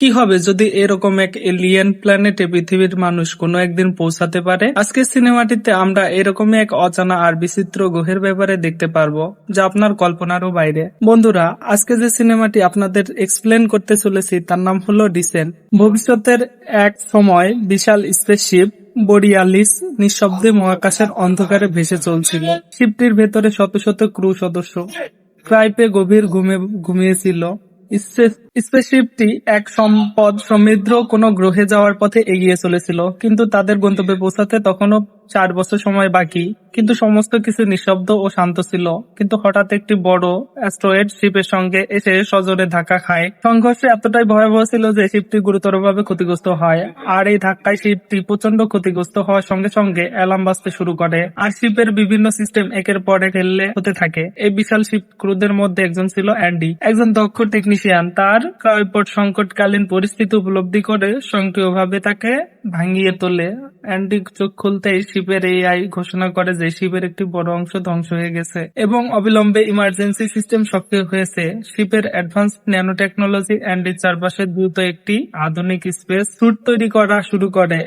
কি হবে যদি এরকম এক এলিয়েন প্ল্যানেটে পৃথিবীর মানুষ কোনো একদিন পৌঁছাতে পারে? আজকের সিনেমাটিতে আমরা এরকমই এক অজানা আর বিচিত্র গ্রহের ব্যাপারে দেখতে পারব, যা আপনার কল্পনারও বাইরে। বন্ধুরা, আজকে যে সিনেমাটি আপনাদের এক্সপ্লেন করতে চলেছি, তার নাম হলো ডিসেন্ট ভবিষ্যতের এক সময় বিশাল স্পেসশিপ বরিয়ালিস নিঃশব্দে মহাকাশের অন্ধকারে ভেসে চলছিল। শিপটির ভেতরে শত শত ক্রু সদস্য। ক্রাইপে গভীর ঘুমে ঘুমিয়েছিল। স্পেস- স্পেসশিপটি এক সম্পদ সমৃদ্ধ কোনো গ্রহে যাওয়ার পথে এগিয়ে চলেছিল, কিন্তু তাদের গন্তব্যে পৌঁছাতে তখনও চার বছর সময় বাকি। কিন্তু সমস্ত কিছু নিঃশব্দ ও শান্ত ছিল। কিন্তু হঠাৎ একটি বড় অ্যাস্ট্রয়েড শিপের সঙ্গে এসে সজোরে ধাক্কা খায়। সংঘর্ষে এতটাই ভয়াবহ ছিল যে শিপটি গুরুতরভাবে ক্ষতিগ্রস্ত হয়, আর এই ধাক্কায় শিপটি প্রচণ্ড ক্ষতিগ্রস্ত হওয়ার সঙ্গে সঙ্গে অ্যালার্ম বাজতে শুরু করে, আর শিপের বিভিন্ন সিস্টেম একের পর এক হতে থাকে। এই বিশাল শিপ ক্রুদের মধ্যে একজন ছিল অ্যান্ডি। একজন দক্ষ টেকনিশিয়ান, তার ক্রাইপট সংকটকালীন পরিস্থিতি উপলব্ধি করে সক্রিয়ভাবে তাকে ভাঙিয়ে তোলে। অ্যান্ডি চোখ খুলতেই শিপের এআই ঘোষণা করে যে শিপের একটি বড় অংশ ধ্বংস হয়ে গেছে এবং অবিলম্বে ইমার্জেন্সি সিস্টেম সক্রিয় হয়েছে। শিপের অ্যাডভান্স ন্যানো টেকনোলজি অ্যান্ডির চারপাশে দ্রুত একটি আধুনিক স্পেস স্যুট তৈরি করা শুরু করে।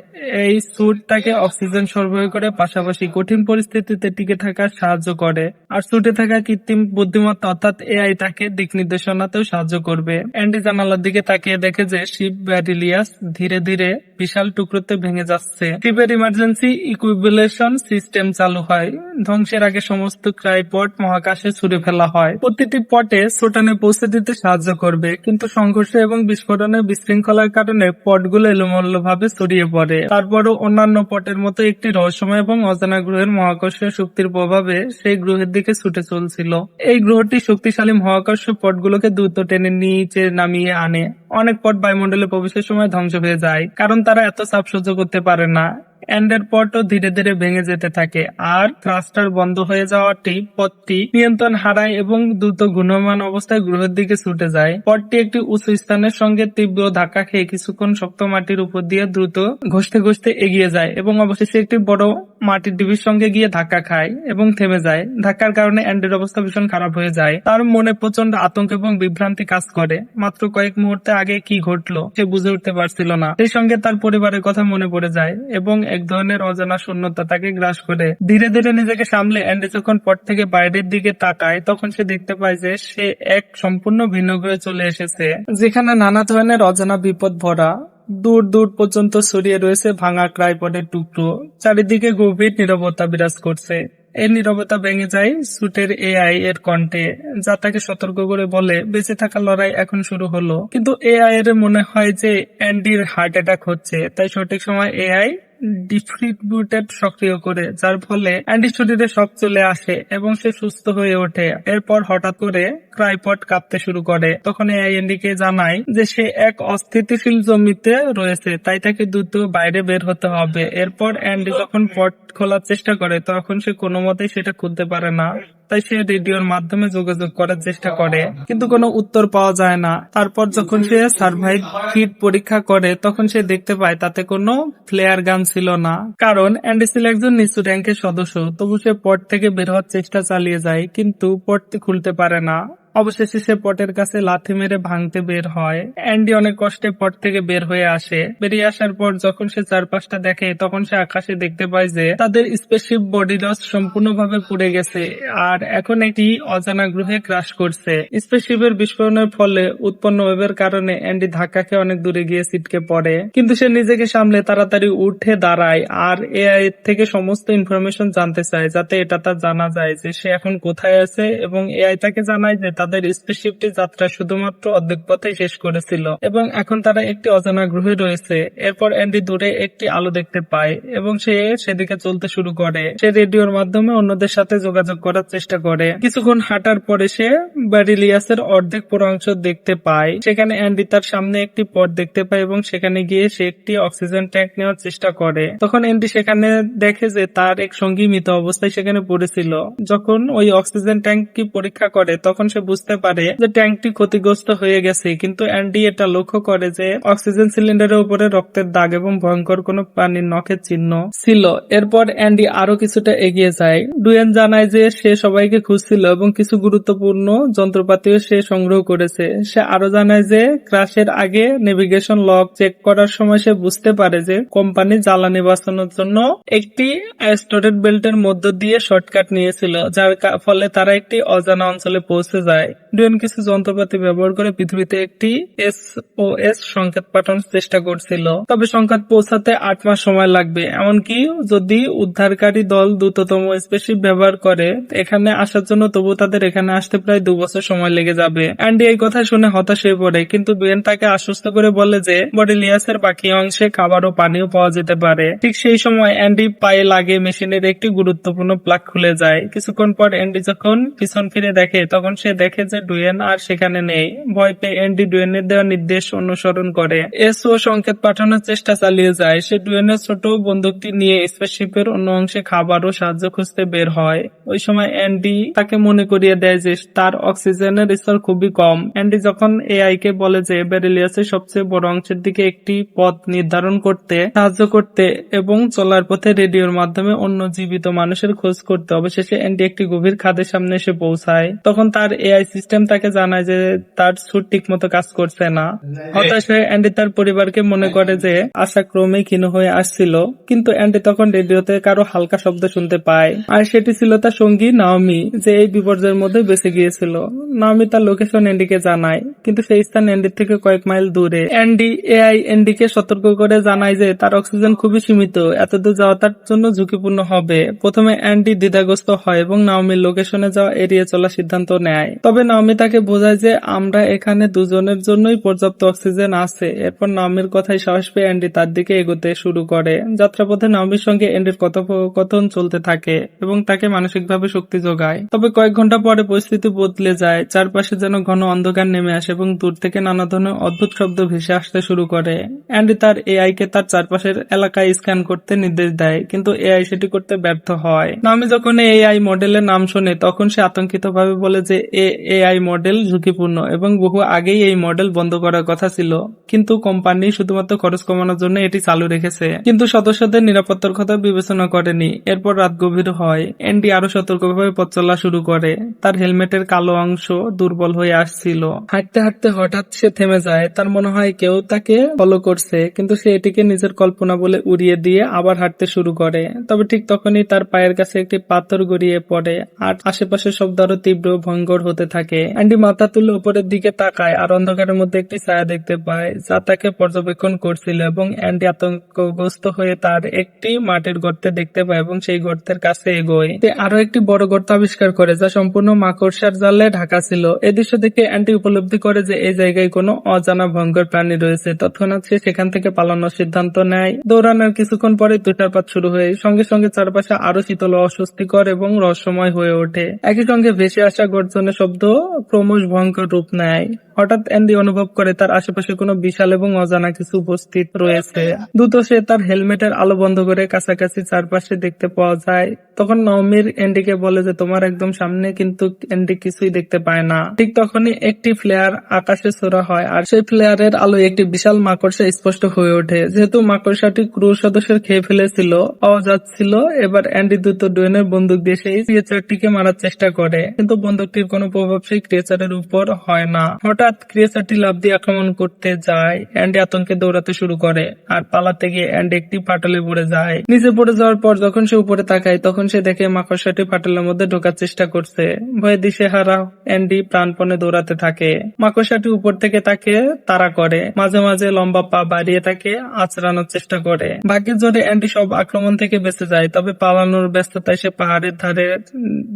এই স্যুট তাকে অক্সিজেন সরবরাহ করে, পাশাপাশি কঠিন পরিস্থিতিতে টিকে থাকার সাহায্য করে। আর স্যুটে থাকা কৃত্রিম বুদ্ধিমত্তা অর্থাৎ এআই তাকে দিক নির্দেশনাতেও সাহায্য করবে। অ্যান্ডি জানালার দিকে তাকিয়ে দেখে যে শিপ ব্যারিলিয়াস ধীরে ধীরে বিশাল টুকরোতে ভেঙে যাচ্ছে। শিপের ইমার্জেন্সি ইকুইবুলেশন সিস্টেম চালু হয়। ধ্বংসের আগে সমস্ত ক্রাইপট মহাকাশে ছুড়ে ফেলা হয়। প্রতিটি পটে সোটানে পৌঁছে দিতে সাহায্য করবে। কিন্তু সংঘর্ষ এবং বিস্ফোরণের বিশৃঙ্খলার কারণে পটগুলো এলোমেলো ভাবে ছড়িয়ে পড়ে। তারপরও অন্যান্য পটের মতো একটি রহস্যময় এবং অজানা গ্রহের মহাকর্ষীয় শক্তির প্রভাবে সেই গ্রহের দিকে ছুটে চলছিল। এই গ্রহটি শক্তিশালী মহাকর্ষ পটগুলোকে দ্রুত টেনে নিচে নামিয়ে আনে। অনেক পট বায়ুমণ্ডলে প্রবেশের সময় ধ্বংস হয়ে যায়, কারণ তারা এত চাপ সহ্য করতে পারে না। এন্ডের পটও ধীরে ধীরে ভেঙে যেতে থাকে। আর থ্রাস্টার বন্ধ হয়ে যাওয়াটি পথটি নিয়ন্ত্রণ হারায় এবং দ্রুত গুণমান অবস্থায় গ্রহের দিকে ছুটে যায়। পথটি একটি উঁচু স্থানের সঙ্গে তীব্র ধাক্কা খেয়ে কিছুক্ষণ শক্ত মাটির উপর দিয়ে দ্রুত ঘষতে ঘষতে এগিয়ে যায় এবং অবশেষে একটি বড় মাটির ডিবির সঙ্গে গিয়ে ধাক্কা খায় এবং থেমে যায়। ধাক্কার কারণে অ্যান্ডের অবস্থা ভীষণ খারাপ হয়ে যায়। তার মনে প্রচণ্ড আতঙ্ক এবং বিভ্রান্তি কাজ করে। মাত্র কয়েক মুহূর্তে আগে কি ঘটলো সে বুঝে উঠতে পারছিল না। সেই সঙ্গে তার পরিবারের কথা মনে পড়ে যায় এবং এক ধরনের অজানা শূন্যতা তাকে গ্রাস করে। ধীরে ধীরে নিজেকে সামলে অ্যান্ডি যখন পট থেকে বাইরের দিকে তাকায়, তখন সে দেখতে পায় যে সে এক সম্পূর্ণ ভিন্ন গ্রহে চলে এসেছে। যেখানে নানা ধরনের অজানা বিপদ ভরা, দূর দূর পর্যন্ত ছড়িয়ে রয়েছে ভাঙা ক্রাইপডের টুকরো, চারিদিকে গভীর নীরবতা বিরাজ করছে। এই নীরবতা ভেঙে যায় সুটের এআই এর কণ্ঠে, যা তাকে সতর্ক করে বলে, বেঁচে থাকা লড়াই এখন শুরু হলো। কিন্তু এআই এর মনে হয় যে অ্যান্ডির হার্ট অ্যাটাক হচ্ছে, তাই সঠিক সময় এআই ডিফ্রিবিউটেড সক্রিয় করে, যার ফলে শরীরে সব চলে আসে এবং সে সুস্থ হয়ে ওঠে। এরপর হঠাৎ করে ক্রাইপট কাঁপতে শুরু করে। তখন এআই কে জানায় যে সে এক অস্থিতিশীল জমিতে রয়েছে, তাই তাকে দ্রুত বাইরে বের হতে হবে। এরপর অ্যান্ডি যখন পট খোলার চেষ্টা করে, তখন সে কোনো মতেই সেটা খুলতে পারে না। তাই সে রেডিওর মাধ্যমে যোগাযোগ করার চেষ্টা করে, কিন্তু কোনো উত্তর পাওয়া যায় না। তারপর যখন সে সার্ভাইভ ফিট পরীক্ষা করে, তখন সে দেখতে পায় তাতে কোনো ফ্লেয়ার গান ছিল না। কারণ, অ্যান্ডি ছিল একজন নিচু র্যাঙ্কের সদস্য, তবু সে পট থেকে বের হওয়ার চেষ্টা চালিয়ে যায়, কিন্তু পটটি খুলতে পারে না। অবশেষে সে পটের কাছে লাথি মেরে ভাঙতে বের হয়। অ্যান্ডি অনেক কষ্টে পট থেকে বের হয়ে আসে। বেরিয়ে আসার পর যখন সে চারপাশটা দেখে, তখন সে আকাশে দেখতে পায় যে তাদের স্পেসশিপ বডি লস সম্পূর্ণভাবে পুড়ে গেছে আর এখন একটি অজানা গ্রহে ক্রাশ করছে। স্পেসশিপের বিস্ফোরণের ফলে উৎপন্ন ওয়েবের কারণে অ্যান্ডি ধাক্কা খেয়ে অনেক দূরে গিয়ে সিটকে পড়ে। কিন্তু সে নিজেকে সামলে তাড়াতাড়ি উঠে দাঁড়ায় আর এআই থেকে সমস্ত ইনফরমেশন জানতে চায়, যাতে এটা তার জানা যায় যে সে এখন কোথায় আছে এবং এআই তাকে জানায় যে তাদের স্পেসশিপটি যাত্রা শুধুমাত্র অর্ধেক পথে শেষ করেছিল এবং এখন তারা একটি অজানা গ্রহে রয়েছে। এরপর অ্যান্ডি দূরে একটি আলো দেখতে পায় এবং সে সেদিকে চলতে শুরু করে। সে রেডিওর মাধ্যমে অন্যদের সাথে যোগাযোগ করার চেষ্টা করে। কিছুক্ষণ হাঁটার পরে সে ব্যারিলিয়াসের অর্ধেক পুরো অংশ দেখতে পায়। সেখানে অ্যান্ডি তার সামনে একটি পথ দেখতে পায় এবং সেখানে গিয়ে সে একটি অক্সিজেন ট্যাঙ্ক নেওয়ার চেষ্টা করে। তখন অ্যান্ডি সেখানে দেখে যে তার এক সঙ্গী মৃত অবস্থায় সেখানে পড়েছিল। যখন ওই অক্সিজেন ট্যাঙ্কটি পরীক্ষা করে, তখন সে বুঝতে পারে যে ট্যাঙ্কটি ক্ষতিগ্রস্ত হয়ে গেছে, কিন্তু অ্যান্ডি এটা লক্ষ্য করে যে অক্সিজেন সিলিন্ডারের উপরে রক্তের দাগ এবং ভয়ঙ্কর কোনো প্রাণীর নখের চিহ্ন ছিল। এরপর অ্যান্ডি আরও কিছুটা এগিয়ে যায়। ডুয়েন জানায় যে সে সবাইকে খুঁজছিল এবং কিছু গুরুত্বপূর্ণ যন্ত্রপাতিও সে সংগ্রহ করেছে। সে আরও জানায় যে ক্রাশের আগে নেভিগেশন লক চেক করার সময় সে বুঝতে পারে যে কোম্পানি জ্বালানি বাঁচানোর জন্য একটি স্টোরেজ বেল্টের মধ্য দিয়ে শর্টকাট নিয়েছিল, যার ফলে তারা একটি অজানা অঞ্চলে পৌঁছে যায়। ডুয়েন কিছু যন্ত্রপাতি ব্যবহার করে পৃথিবীতে একটি এসওএস সংকেত পাঠানোর চেষ্টা করছিল। তবে সংকেত পৌঁছাতে আট মাস সময় লাগবে। এমনকি যদি উদ্ধারকারী দল দ্রুততম স্পেসশিপ ব্যবহার করে, এখানে আসার জন্য তবু তাদের এখানে আসতে প্রায় দু বছর সময় লেগে যাবে। অ্যান্ডি এই কথা শুনে হতাশ হয়ে পড়ে, কিন্তু ডুয়েন তাকে আশ্বস্ত করে বলে যে বডিলিয়াসের বাকি অংশে খাবার ও পানিও পাওয়া যেতে পারে। ঠিক সেই সময় অ্যান্ডি পায়ে লাগে মেশিনের একটি গুরুত্বপূর্ণ প্লাগ খুলে যায়। কিছুক্ষণ পর অ্যান্ডি যখন পিছন ফিরে দেখে, তখন সে দেখে যে ডুয়েন আর সেখানে নেই। ভয় পেয়ে অ্যান্ডি ডুয়েনের দেওয়া নির্দেশ অনুসরণ করে। এসও সংকেত পাঠানোর চেষ্টা চালিয়ে যায়। সে ডুয়েনের ছোট বন্দুকটি নিয়ে স্পেসশিপের অন্য অংশে খাবার ও সাহায্য খুঁজতে বের হয়। ওই সময় অ্যান্ডি তাকে মনে করিয়ে দেয় যে তার অক্সিজেনের স্তর খুবই কম। অ্যান্ডি যখন এআই কে বলে যে বেরিলিয়াসের সবচেয়ে বড় অংশের দিকে একটি পথ নির্ধারণ করতে, সাহায্য করতে এবং চলার পথে রেডিওর মাধ্যমে অন্য জীবিত মানুষের খোঁজ করতে অবশেষে অ্যান্ডি একটি গভীর খাদের সামনে এসে পৌঁছায়। তখন তার এআই সিস্টেম তাকে জানায় যে তার সুট ঠিক মতো কাজ করছে না। হতাশ হয়ে অ্যান্ডি তার পরিবারকে মনে করে যে আশা ক্রমে ক্ষীণ হয়ে আসছিল। কিন্তু অ্যান্ডি তখন রেডিওতে কারও হালকা শব্দ শুনতে পায়। আর সেটি ছিল তার সঙ্গী নাওমি, যে এই বিপর্যয়ের মধ্যে বেঁচে গিয়েছিল। নাওমি তার লোকেশন অ্যান্ডিকে জানায়, কিন্তু সেই স্থান অ্যান্ডির থেকে কয়েক মাইল দূরে। অ্যান্ডি, এআই অ্যান্ডিকে সতর্ক করে জানায় যে তার অক্সিজেন খুবই সীমিত, এতদূর যাওয়া তার জন্য ঝুঁকিপূর্ণ হবে। প্রথমে অ্যান্ডি দ্বিধাগ্রস্ত হয় এবং নাওমির লোকেশনে যাওয়া এড়িয়ে চলার সিদ্ধান্ত নেয়। তবে নাওমি তাকে বোঝায় যে আমরা এখানে দুজনের জন্যই পর্যাপ্ত অক্সিজেন আছে। এরপর নাওমির কথায় সাহস পেয়ে অ্যান্ডি তার দিকে এগোতে শুরু করে। যাত্রাপথে নাওমির সঙ্গে অ্যান্ডির কথোপকথন চলতে থাকে এবং তাকে মানসিকভাবে শক্তি যোগায়। তবে কয়েক ঘণ্টা পরে পরিস্থিতি বদলে যায়। চারপাশে যেন ঘন অন্ধকার নেমে আসে এবং দূর থেকে নানা ধরনের অদ্ভুত শব্দ ভেসে আসতে শুরু করে। অ্যান্ডি তার এআই কে তার চারপাশের এলাকায় স্ক্যান করতে নির্দেশ দেয়, কিন্তু এআই সেটি করতে ব্যর্থ হয়। নামি যখন এআই মডেলের নাম শোনে, তখন সে আতঙ্কিত ভাবে বলে যে এ এআই মডেল ঝুঁকিপূর্ণ এবং বহু আগেই এই মডেল বন্ধ করার কথা ছিল। কিন্তু কোম্পানি শুধুমাত্র খরচ কমানোর জন্য এটি চালু রেখেছে। কিন্তু সদস্যদের নিরাপত্তার কথা বিবেচনা করেনি। এরপর রাত গভীর হয়। এনডি আরও সতর্কভাবে পথ চলা শুরু করে। তার হেলমেটের কালো অংশ দুর্বল হয়ে আসছিল। হাঁটতে হাঁটতে হঠাৎ সে থেমে যায়। তার মনে হয় কেউ তাকে ফলো করছে। কিন্তু সে এটিকে নিজের কল্পনা বলে উড়িয়ে দিয়ে আবার হাঁটতে শুরু করে। তবে ঠিক তখনই তার পায়ের কাছে একটি পাথর গড়িয়ে পড়ে। আর আশেপাশের শব্দ আরও তীব্র ভয়ঙ্কর হতে থাকে। অ্যান্ডি মাথা তুলে উপরের দিকে তাকায় আর অন্ধকারের মধ্যে একটি ছায়া দেখতে পায় যা তাকে পর্যবেক্ষণ করছিল এবং অ্যান্ডি আতঙ্কগ্রস্ত হয়ে তার একটি মাটির গর্তে দেখতে পায় এবং সেই গর্তের কাছে এগোয়। সে আরও একটি বড় গর্ত আবিষ্কার করে যা সম্পূর্ণ মাকড়সার জালে ঢাকা ছিল। এই দৃশ্য দেখে অ্যান্টি উপলব্ধি করে যে এই জায়গায় কোনো অজানা ভয়ঙ্কর প্রাণী রয়েছে। তৎক্ষণাৎ সে সেখান থেকে পালানোর সিদ্ধান্ত নেয়। দৌড়ানোর কিছুক্ষণ পরে তুষারপাত শুরু হয়ে সঙ্গে সঙ্গে চারপাশে আরও শীতল অস্বস্তিকর এবং রহস্যময় হয়ে ওঠে। একই সঙ্গে ভেসে আসা গর্জনের শব্দ ক্রমশ ভয়ঙ্কর রূপ নেয় হঠাৎ অ্যান্ডি অনুভব করে তার আশেপাশে কোনো বিশাল এবং অজানা কিছু উপস্থিত রয়েছে। দ্রুত সে তার হেলমেটের আলো বন্ধ করে কাছাকাছি চারপাশে দেখতে পাওয়া যায়। তখন নওমির অ্যান্ডিকে বলে যে তোমার একদম সামনে কিন্তু অ্যান্ডি কিছুই দেখতে পায় না। ঠিক তখনই একটি ফ্লেয়ার আকাশে ছোড়া হয় আর সেই ফ্লেয়ারের আলো একটি বিশাল মাকড়সা স্পষ্ট হয়ে ওঠে। যেহেতু মাকড়সাটি ক্রু সদস্যের খেয়ে ফেলেছিল পাওয়া যাচ্ছিল এবার অ্যান্ডি দ্রুত ডুয়েনের বন্দুক দিয়ে সেই ক্রিয়েচারটিকে মারার চেষ্টা করে। কিন্তু বন্দুকটির কোনো প্রভাব সেই ক্রিয়েচারের উপর হয় না। হঠাৎ ক্রিয়েচারটি লাভ দিয়ে আক্রমণ করতে যায়। অ্যান্ডি আতঙ্কে দৌড়াতে শুরু করে আর পালাতে গিয়ে অ্যান্ডি একটি ফাটলে পড়ে যায়। নিচে পড়ে যাওয়ার পর যখন সে উপরে তাকায়, তখন সে দেখে মাকড়সাটি ফাটলের মধ্যে ঢোকার চেষ্টা করছে। ভয়ে দিশে হারা অ্যান্ডি প্রাণপণে দৌড়াতে থাকে। মাকড়সাটি উপর থেকে তাকে তাড়া করে। মাঝে মাঝে লম্বা পা বাড়িয়ে তাকে আচড়ানোর চেষ্টা করে। ভাগ্যের জোরে অ্যান্ডি সব আক্রমণ থেকে বেঁচে যায়, তবে পালানোর ব্যস্ততায় সে পাহাড়ের ধারে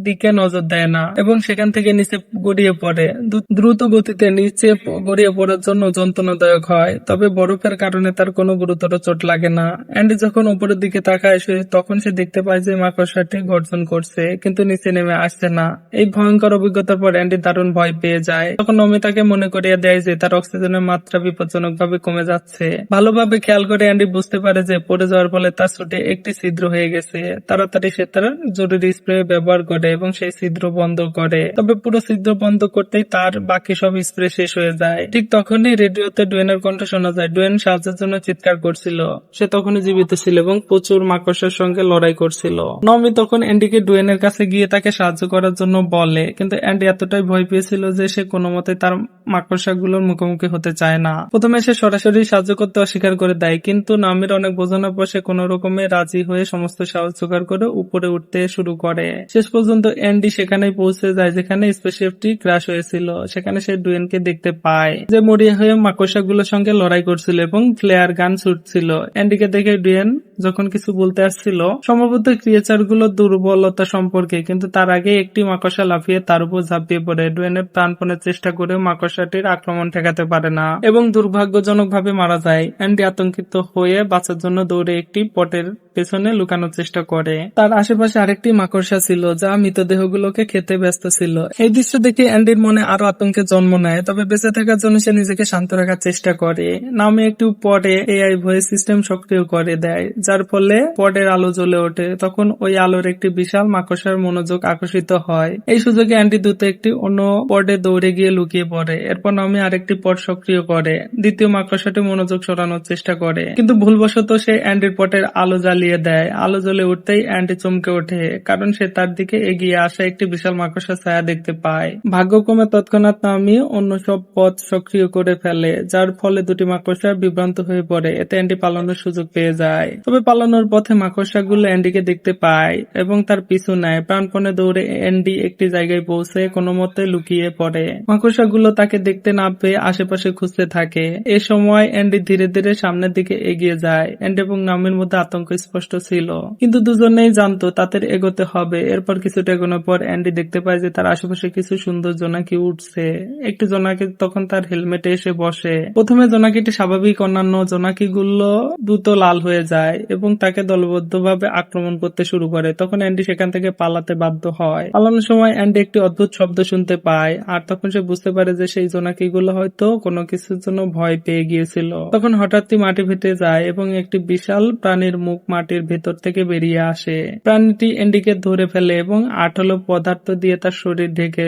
দিকে নজর দেয় না এবং সেখান থেকে নিচে গড়িয়ে পড়ে। দ্রুত গতিতে নিচে গড়িয়ে পড়ার জন্য যন্ত্রণাদায়ক হয়। তবে বরফের কারণে তার কোনো গুরুতর চোট লাগে না। অ্যান্ডি যখন উপরের দিকে তাকায়, সে তখন সে দেখতে পায় যে মাকড়সাটি গর্জন করছে, কিন্তু নিচে নেমে আসছে না। এই ভয়ঙ্কর অভিজ্ঞতার পর অ্যান্ডি দারুণ ভয় পেয়ে যায়। তখন নমি তাকে মনে করিয়ে দেয় যে তার অক্সিজেনের মাত্রা বিপজ্জনক ভাবে কমে যাচ্ছে। ভালোভাবে খেয়াল করে অ্যান্ডি বুঝতে পারে যে পড়ে যাওয়ার ফলে তার সুটে একটি ছিদ্র হয়ে গেছে। তাড়াতাড়ি সে তার জরুরি স্প্রে ব্যবহার করে এবং সেই ছিদ্র বন্ধ করে। তবে পুরো ছিদ্র বন্ধ করতেই তার বাকি সব স্প্রে শেষ হয়ে যায়। ঠিক তখনই রেডিওতে ডুয়েনের কণ্ঠ শোনা যায়। ডুয়েন সাহায্যের জন্য চিৎকার করছিল। সে তখনই জীবিত ছিল এবং প্রচুর মাকড়সার সঙ্গে লড়াই করছিল। নমি তখন অ্যান্ডিকে ডুয়েনের কাছে গিয়ে তাকে সাহায্য করার জন্য বলে, কিন্তু অ্যান্ডি এতটাই ভয় পেয়েছিল যে সে কোনো মতে তার মাকড়সাগুলোর মুখোমুখি হতে চায় না। প্রথমে সে সরাসরি সাহায্য করতে অস্বীকার করে দেয়, কিন্তু নামির অনেক বোঝানোর পর সে কোনো রকমে রাজি হয়ে সমস্ত সাহস জোগাড় করে উপরে উঠতে শুরু করে। শেষ পর্যন্ত অ্যান্ডি সেখানেই পৌঁছে যায়, যেখানে স্পেসশিপটি ক্রাশ হয়েছিল। সেখানে সে ডুয়েনকে দেখতে পায়। যে মরিয়া হয়ে মাকড়সাগুলোর সঙ্গে লড়াই করছিল এবং ফ্লেয়ার গান ছুটছিল। অ্যান্ডিকে দেখে ডুয়েন যখন কিছু বলতে আসছিল, সম্ভবত ক্রিয়েচারগুলোর দুর্বলতা সম্পর্কে, কিন্তু তার আগে একটি মাকড়সা লাফিয়ে তার উপর ঝাঁপিয়ে পড়ে। ডুয়েনের প্রাণপণের চেষ্টা করে মাকড়সাটির আক্রমণ ঠেকাতে পারে না এবং দুর্ভাগ্যজনক ভাবে মারা যায়। অ্যান্ডি আতঙ্কিত হয়ে বাঁচার জন্য দৌড়ে একটি পটের পেছনে লুকানোর চেষ্টা করে। তার আশেপাশে আরেকটি মাকড়সা ছিল, যা মৃতদেহগুলোকে খেতে ব্যস্ত ছিল। এই দৃশ্য দেখে অ্যান্ডির মনে আরও আতঙ্কে জন্ম নেয়। তবে বেঁচে থাকার জন্য সে নিজেকে শান্ত রাখার চেষ্টা করে। নামে একটু পটে এআই ভয়েস সিস্টেম সক্রিয় করে দেয়, যার ফলে পটের আলো জ্বলে ওঠে। তখন ওই আলোর একটি বিশাল মাকড়সার মনোযোগ আকর্ষিত হয়। এই সুযোগে অ্যান্টি দ্রুত একটি অন্য পটে দৌড়ে গিয়ে লুকিয়ে পড়ে। এরপর নামে আরেকটি পট সক্রিয় করে। দ্বিতীয় মাকড়সাটি মনোযোগ সরানোর চেষ্টা করে। কিন্তু ভুলবশত সে অ্যান্ডির পটের আলো জ্বালিয়ে দেয়। আলো জ্বলে উঠতেই অ্যান্টি চমকে ওঠে, কারণ সে তার দিকে এগিয়ে আসা একটি বিশাল মাকড়সা ছায়া দেখতে পায়। ভাগ্যক্রমে তৎক্ষণাৎ নামি অন্য সব পথ সক্রিয় করে ফেলে, যার ফলে দুটি মাকড়সা বিভ্রান্ত হয়ে পড়ে। এতে অ্যান্ডি পালানোর সুযোগ পেয়ে যায়। তবে পালানোর পথে মাকড়সাগুলো অ্যান্ডিকে দেখতে পায় এবং তার পিছু নেয়। প্রাণপণে দৌড়ে অ্যান্ডি একটি জায়গায় পৌঁছে কোনো মতে লুকিয়ে পড়ে। মাকড়সাগুলো তাকে দেখতে না পেয়ে আশেপাশে খুঁজতে থাকে। এ সময় অ্যান্ডি ধীরে ধীরে সামনের দিকে এগিয়ে যায়। অ্যান্ডি এবং নামের মধ্যে আতঙ্ক স্পষ্ট ছিল। কিন্তু দুজনেই জানতো তাদের এগোতে হবে। এরপর কিছুটা এগোনোর পর অ্যান্ডি দেখতে পায় যে তার আশেপাশে কিছু সুন্দর জোনাকি উঠছে। একটি জোনাকি তখন তার হেলমেটে এসে বসে। প্রথমে জোনাকিটি স্বাভাবিক, অন্যান্য জোনাকিগুলো দ্রুত লাল হয়ে যায় এবং তাকে দলবদ্ধভাবে আক্রমণ করতে শুরু করে। তখন অ্যান্ডি সেখান থেকে পালাতে বাধ্য হয়। পালানোর সময় অ্যান্ডি একটি অদ্ভুত শব্দ শুনতে পায়, আর তখন সে বুঝতে পারে যে সেই জোনাকিগুলো হয়তো কোনো কিছুর জন্য ভয় পেয়ে গিয়েছিল। তখন হঠাৎই মাটি ফেটে যায় এবং একটি বিশাল প্রাণীর মুখ মাটির ভেতর থেকে বেরিয়ে আসে। প্রাণীটি অ্যান্ডিকে ধরে ফেলে এবং আঠালো পদার্থ দিয়ে তার শরীর ঢেকে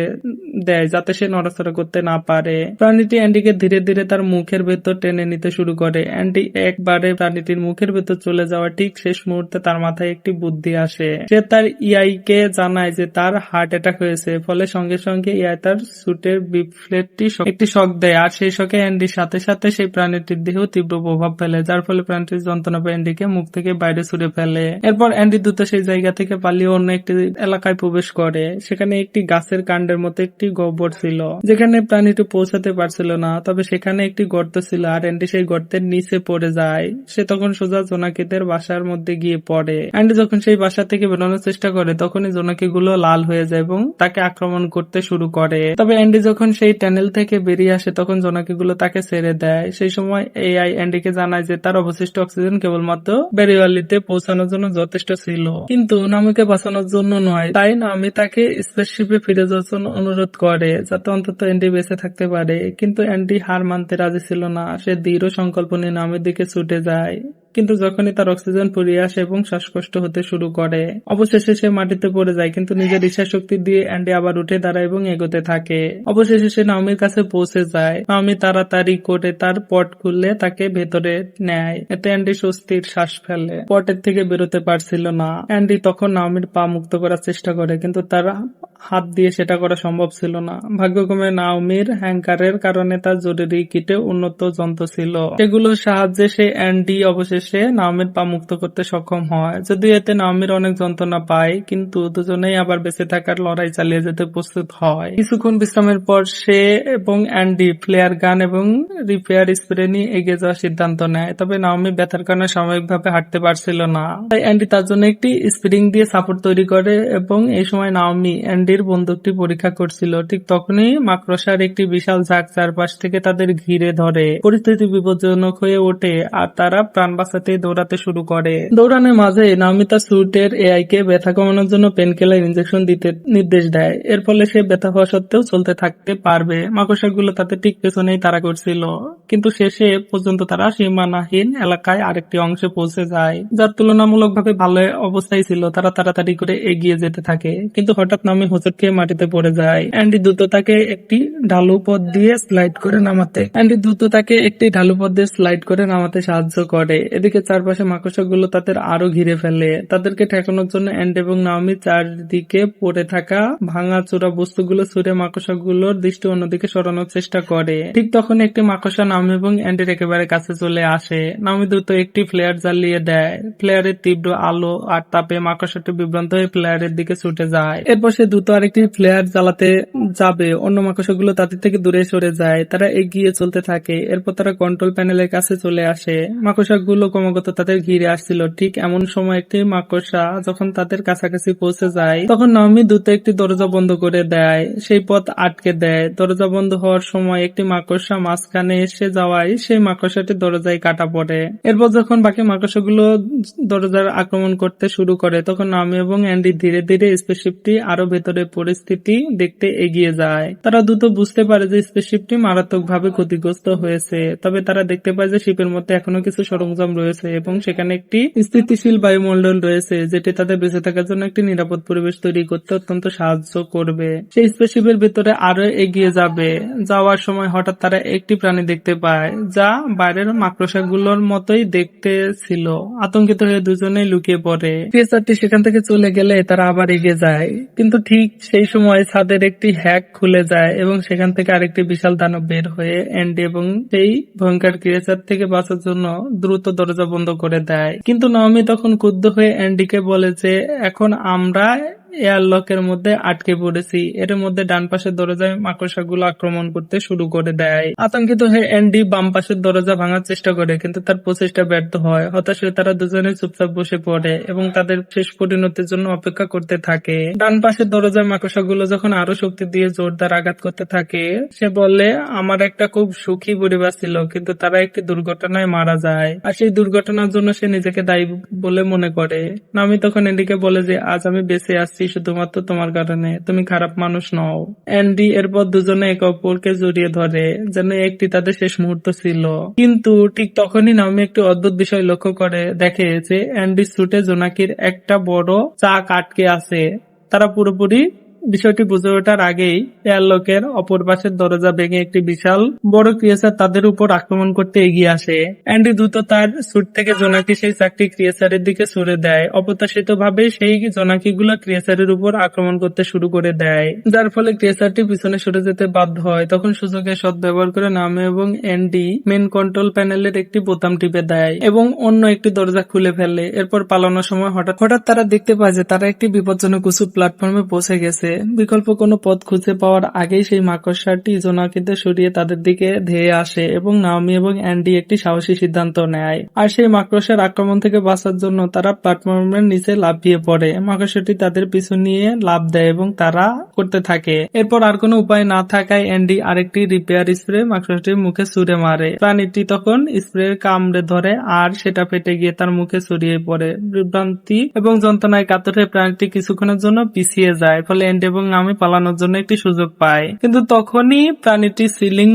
দেয়, যাতে সে নড়াচড়া করতে না পারে। প্রাণীটি অ্যান্ডিকে ধীরে ধীরে তার মুখের ভেতর টেনে নিতে শুরু করে। অ্যান্ডি একবারে প্রাণীটির মুখের ভেতর চলে যাওয়া ঠিক শেষ মুহূর্তে তার মাথায় একটি বুদ্ধি আসে। সে তার ইআই কে জানায় যে তার হার্ট অ্যাটাক হয়েছে, ফলে সঙ্গে সঙ্গে ইআই তার সুটের বিফলেটটি একটি শক দেয়। আর সেই শকে অ্যান্ডির সাথে সাথে সেই প্রাণীটির দেহ তীব্র প্রভাব ফেলে, যার ফলে প্রাণীটির যন্ত্রণা পেয়ে অ্যান্ডিকে মুখ থেকে বাইরে ছুড়ে ফেলে। এরপর অ্যান্ডি দ্রুত সেই জায়গা থেকে পালিয়ে অন্য একটি এলাকায় প্রবেশ করে। সেখানে একটি গাছের কাণ্ডের মতো একটি গহ্বর ছিল, যেখানে প্রাণীটি পৌঁছাতে পারছিল না। তবে সেখানে একটি গর্ত ছিল আর অ্যান্ডি সেই গর্তের নিচে পড়ে যায়। সে তখন সোজা জোনাকিদের বাসার মধ্যে গিয়ে পড়ে। অ্যান্ডি যখন সেই বাসা থেকে বেরোনোর চেষ্টা করে, তখনই জোনাকি গুলো লাল হয়ে যায় এবং তাকে আক্রমণ করতে শুরু করে। তবে অ্যান্ডি যখন সেই ট্যানেল থেকে বেরিয়ে আসে, তখন জোনাকি গুলো তাকে ছেড়ে দেয়। সেই সময় এআই অ্যান্ডিকে জানায় যে তার অবশিষ্ট অক্সিজেন কেবলমাত্র বেরিওয়ালিতে পৌঁছানোর জন্য যথেষ্ট ছিল। কিন্তু নামিকে বাঁচানোর জন্য নয়, তাই নামি তাকে স্পেসশিপে ফিরে যাওয়ার জন্য অনুরোধ করে, যাতে অন্তত অ্যান্ডি বেঁচে থাকতে পারে। কিন্তু অ্যান্ডি হার মানতে রাজি ছিল না। সে দৃঢ় সংকল্প নিয়ে নামের দিকে ছুটে যায়। কিন্তু যখনই তার অক্সিজেন ফুরিয়ে আসে এবং শ্বাসকষ্ট হতে শুরু করে, অবশেষে সে মাটিতে পড়ে যায়, কিন্তু নিজের ইচ্ছা শক্তি দিয়ে অ্যান্ডি আবার উঠে দাঁড়ায় এবং এগোতে থাকে। অবশেষে সে নাওমির কাছে পৌঁছে যায়। নাওমি তাড়াতাড়ি করে তার পট খুললে তাকে ভেতরে নেয়। এতে অ্যান্ডি স্বস্তির শ্বাস ফেলে। পটের থেকে বেরোতে পারছিল না। অ্যান্ডি তখন নাওমির পা মুক্ত করার চেষ্টা করে, কিন্তু তার হাত দিয়ে সেটা করা সম্ভব ছিল না। ভাগ্যক্রমে নাওমির হ্যাঙ্কারের কারণে তার জরুরি কিটে উন্নত যন্ত্র ছিল। সেগুলোর সাহায্যে সে অ্যান্ডি অবশেষে শেষে নাওমির পা মুক্ত করতে সক্ষম হয়। যদিও এতে নাওমির অনেক যন্ত্রণা পায়, কিন্তু দুজনেই আবার বেঁচে থাকার লড়াই চালিয়ে যেতে প্রস্তুত হয়। কিছুক্ষণ বিশ্রামের পর সে এবং অ্যান্ডি ফ্লেয়ার গান এবং রিপেয়ার স্প্রে নিয়ে এগিয়ে যাওয়ার সিদ্ধান্ত নেয়, তবে নাওমি ব্যথার কারণে সাময়িকভাবে হাঁটতে পারছিল না। তাই অ্যান্ডি তার জন্য একটি স্প্রিং দিয়ে সাপোর্ট তৈরি করে এবং এই সময় নাওমি অ্যান্ডির বন্দুকটি পরীক্ষা করছিল। ঠিক তখনই মাকড়সার একটি বিশাল ঝাঁক চারপাশ থেকে তাদের ঘিরে ধরে। পরিস্থিতি বিপজ্জনক হয়ে ওঠে, আর তারা প্রাণ বাঁচাতে দৌড়াতে শুরু করে। দৌড়ানোর মাঝে নামিতা সুটের এআই কে ব্যথা কমানোর জন্য পেনকিলার ইনজেকশন দিতে নির্দেশ দেয়। এর ফলে সে ব্যথা হওয়া সত্ত্বেও চলতে থাকতে পারবে। মাকসাগুলো তাতে ঠিক পেছনেই তারা করছিল। কিন্তু শেষে পর্যন্ত তারা সীমানাহীন এলাকায় আরেকটি অংশে পৌঁছে যায়, যার তুলনামূলকভাবে ভালো অবস্থায় ছিল। তারা তাড়াতাড়ি করে এগিয়ে যেতে থাকে, কিন্তু হঠাৎ নামে হোঁচট খেয়ে মাটিতে পড়ে যায়। অ্যান্ডি দ্রুত তাকে একটি ঢালু পথ দিয়ে স্লাইড করে নামাতে। অ্যান্ডি দ্রুত তাকে একটি ঢালু পথ দিয়ে স্লাইড করে নামাতে সাহায্য করে। এদিকে চারপাশে মাকড়সাগুলো তাদের আরও ঘিরে ফেলে। তাদেরকে ঠেকানোর জন্য অ্যান্ডি এবং নাওমি চারদিকে পড়ে থাকা ভাঙা চোরা বস্তুগুলো ছুঁড়ে মাকড়সাগুলোর দৃষ্টি অন্যদিকে সরানোর চেষ্টা করে। ঠিক তখন একটি মাকড়সা নামি এবং অ্যান্ডির একেবারে কাছে চলে আসে। নামি দ্রুত একটি ফ্লেয়ার জ্বালিয়ে দেয়। ফ্লেয়ারের তীব্র আলো আর তাপে মাকড়সাটি বিভ্রান্ত হয়ে ফ্লেয়ারের দিকে ছুটে যায়। এরপর সে দ্রুত আরেকটি ফ্লেয়ার জ্বালাতে যাবে। অন্য মাকড়সাগুলো তাদের থেকে দূরে সরে যায়। তারা এগিয়ে চলতে থাকে। এরপর তারা কন্ট্রোল প্যানেলের কাছে চলে আসে। মাকড়সাগুলো ক্রমাগত তাদের ঘিরে আসছিল। ঠিক এমন সময় একটি মাকড়সা যখন তাদের কাছাকাছি পৌঁছে যায়, তখন নাওমি দ্রুত একটি দরজা বন্ধ করে দেয়। সেই পথ আটকে দেয়। দরজা বন্ধ হওয়ার সময় একটি মাকড়সা মাঝখানে এসে যাওয়ায় সেই মাকড়সাটি দরজায় কাটা পড়ে। এরপর যখন বাকি মাকড়সাগুলো দরজার আক্রমণ করতে শুরু করে, তখন নামি এবং অ্যান্ডি ধীরে ধীরে স্পেসশিপটি আরও ভেতরে পরিস্থিতি দেখতে এগিয়ে যায়। তারা দ্রুত বুঝতে পারে যে স্পেসশিপটি মারাত্মকভাবে ক্ষতিগ্রস্ত হয়েছে, তবে তারা দেখতে পায় যে শিপের মধ্যে এখনও কিছু সরঞ্জাম রয়েছে এবং সেখানে একটি স্থিতিশীল বায়ুমণ্ডল রয়েছে, যেটি তাদের বেঁচে থাকার জন্য একটি নিরাপদ পরিবেশ তৈরি করতে অত্যন্ত সাহায্য করবে। সেই স্পেসশিপের ভেতরে আরও এগিয়ে যাবে। যাওয়ার সময় হঠাৎ তারা একটি প্রাণী দেখতে পায় যা বাইরের মাকড়সাগুলোর মতোই দেখতে ছিল। আতঙ্কিত হয়ে দুজনেই লুকিয়ে পড়ে। ক্রিয়েচারটি সেখান থেকে চলে গেলে তারা আবার এগিয়ে যায়। কিন্তু ঠিক সেই সময় ছাদের একটি হ্যাক খুলে যায় এবং সেখান থেকে আরেকটি বিশাল দানব বের হয়ে অ্যান্ডি এবং সেই ভয়ঙ্কর ক্রিয়েচার থেকে বাঁচার জন্য দ্রুত দরজা বন্ধ করে দেয়। কিন্তু নবমী তখন ক্ষুব্ধ হয়ে অ্যান্ডিকে বলে যে, এখন আমরা এয়ারলকের মধ্যে আটকে পড়েছি। এর মধ্যে ডান পাশের দরজায় মাকড়সাগুলো আক্রমণ করতে শুরু করে দেয়। আতঙ্কিত হয়ে অ্যান্ডি বাম পাশের দরজা ভাঙার চেষ্টা করে, কিন্তু তার প্রচেষ্টা ব্যর্থ হয়। হতাশ হয়ে তারা দুজনে চুপচাপ বসে পড়ে এবং তাদের শেষ পরিণতির জন্য অপেক্ষা করতে থাকে। ডান পাশের দরজায় মাকড়সাগুলো যখন আরও শক্তি দিয়ে জোরদার আঘাত করতে থাকে, সে বলে আমার একটা খুব সুখী পরিবার ছিল, কিন্তু তারা একটি দুর্ঘটনায় মারা যায়। আর সেই দুর্ঘটনার জন্য সে নিজেকে দায়ী বলে মনে করে। নামি তখন এন্ডিকে বলে যে, আজ আমি বেঁচে আসছি শুধুমাত্র তোমার কারণে। তুমি খারাপ মানুষ নও। অ্যান্ডি এরপর দুজনে একে অপরকে জড়িয়ে ধরে, যেন একটি তাদের শেষ মুহূর্ত ছিল। কিন্তু ঠিক তখনই নামি একটি অদ্ভুত বিষয় লক্ষ্য করে, দেখে যে অ্যান্ডি সুটে জোনাকির একটা বড় চাক আটকে আছে। তারা পুরোপুরি বিষয়টি বুঝে ওঠার আগেই এয়ারলকের অপর পাশের দরজা ভেঙে একটি বিশাল বড় ক্রিয়েচার তাদের উপর আক্রমণ করতে এগিয়ে আসে। অ্যান্ডি দ্রুত তার সুট থেকে জোনাকি সেই চাকটি ক্রিয়েচারের দিকে সরে দেয়। অপ্রত্যাশিত ভাবে সেই জোনাকি গুলো ক্রিয়েচারের উপর আক্রমণ করতে শুরু করে দেয়। যার ফলে ক্রিয়েচারটি পিছনে সরে যেতে বাধ্য হয়। তখন সুযোগের সদ ব্যবহার করে নামে এবং অ্যান্ডি মেন কন্ট্রোল প্যানেলের একটি বোতাম টিপে দেয় এবং অন্য একটি দরজা খুলে ফেলে। এরপর পালানোর সময় হঠাৎ হঠাৎ তারা দেখতে পায় যে তারা একটি বিপজ্জনক উঁচু প্ল্যাটফর্মে পৌঁছে গেছে। বিকল্প কোনো পথ খুঁজে পাওয়ার আগেই সেই মাকড়সাটি জোনাকিতে সরিয়ে তাদের দিকে ধেয়ে আসে এবং নাওমি এবং অ্যান্ডি একটি সাহসী সিদ্ধান্ত নেয়। আর সেই মাকড়সার আক্রমণ থেকে বাঁচার জন্য তারা প্ল্যাটফর্মের নিচে লাফিয়ে পড়ে। মাকড়সাটি তাদের পিছু নিয়ে লাভ দেয় এবং তারা করতে থাকে। এরপর আর কোনো উপায় না থাকায় অ্যান্ডি আরেকটি রিপেয়ার স্প্রে মাকড়সাটির মুখে ছুড়ে মারে। প্রাণীটি তখন স্প্রে কামড়ে ধরে আর সেটা ফেটে গিয়ে তার মুখে ছড়িয়ে পড়ে। বিভ্রান্তি এবং যন্ত্রণায় কাতরে প্রাণীটি কিছুক্ষণের জন্য পিছিয়ে যায়, ফলে অ্যান্ডি এবং আমি পালানোর জন্য একটি সুযোগ পাই। কিন্তু তখনই প্রাণীটি সিলিং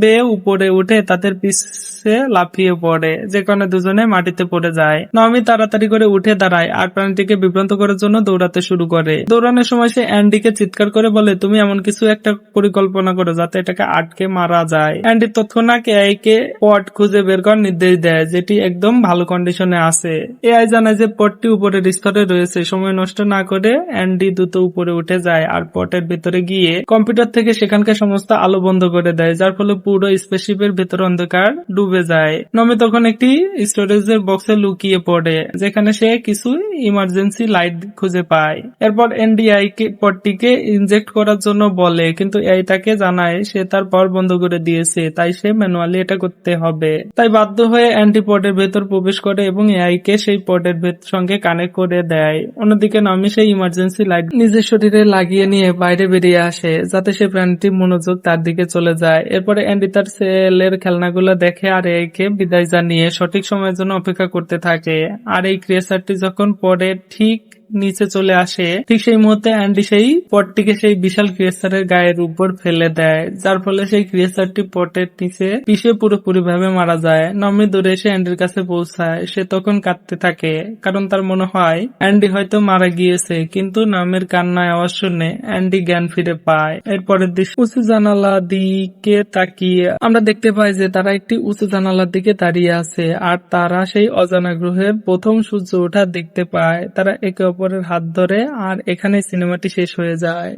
বেয়ে উপরে উঠে তাদের পিছে লাফিয়ে পড়ে। যে কারণে দুজনে মাটিতে পড়ে যায়। নাওমি তাড়াতাড়ি করে উঠে দাঁড়ায় আর প্রাণীটিকে বিভ্রান্ত করার জন্য দৌড়াতে শুরু করে। দৌড়ানোর সময় সে অ্যান্ডিকে চিৎকার করে বলে, তুমি এমন কিছু একটা পরিকল্পনা করো যাতে এটাকে আটকে মারা যায়। অ্যান্ডি তৎক্ষণাৎ এআই কে পট খুঁজে বের করার নির্দেশ দেয়, যেটি একদম ভালো কন্ডিশনে আছে। এআই জানায় যে পটটি উপরের স্তরে রয়েছে। সময় নষ্ট না করে অ্যান্ডি দ্রুত উপরে উঠে যায় আর পটের ভেতরে গিয়ে কম্পিউটার থেকে সেখানকার সমস্ত আলো বন্ধ করে দেয়, যার ফলে পুরো স্পেসশিপের ভেতর অন্ধকার ডুবে ডুবে যায়। নমি তখন একটি স্টোরেজের বক্সে লুকিয়ে পড়ে, যেখানে সে কিছু ইমার্জেন্সি লাইট খুঁজে পায়। এরপর এনডিআই পটটিকে ইনজেক্ট করার জন্য বলে, কিন্তু এই তাকে জানায় সে তার পর বন্ধ করে দিয়েছে, তাই সে ম্যানুয়ালি এটা করতে হবে। তাই বাধ্য হয়ে অ্যান্টিপডের ভেতর প্রবেশ করে এবং এআই কে সেই পডের সঙ্গে কানেক্ট করে দেয়। অন্যদিকে নামি সেই ইমার্জেন্সি লাইট নিজের শরীরে লাগিয়ে নিয়ে বাইরে বেরিয়ে আসে, যাতে সে প্রাণীটি মনোযোগ তার দিকে চলে যায়। এরপরে অ্যান্ডি তার সেলের খেলনাগুলো দেখে আর একে বিদায় জানিয়ে সঠিক সময়ের জন্য অপেক্ষা করতে থাকে। আর এই ক্রিয়েচারটি যখন পরে ঠিক নিচে চলে আসে। ঠিক সেই মুহূর্তে অ্যান্ডি সেই পটটিকে সেই বিশাল ক্রিয়েচারের গায়ের উপর ফেলে দেয়, যার ফলে সেই ক্রিয়েচারটি পটের নিচে পিষে পুরোপুরি ভাবে মারা যায়। নমি দৌড়ে এসে অ্যান্ডির কাছে পৌঁছায়। সে তখন কাঁদতে থাকে, কারণ তার মনে হয় অ্যান্ডি হয়তো মারা গিয়েছে, কিন্তু নামের কান্নায় আওয়াজ শুনে অ্যান্ডি জ্ঞান ফিরে পায়। এরপরের দৃশ্য উঁচু জানালা দিকে তাকিয়ে আমরা দেখতে পাই যে তারা একটি উঁচু জানালার দিকে দাঁড়িয়ে আছে, আর তারা সেই অজানা গ্রহের প্রথম সূর্য ওঠা দেখতে পায়। তারা একে অপরের হাত ধরে আর এখানে সিনেমাটি শেষ হয়ে যায়।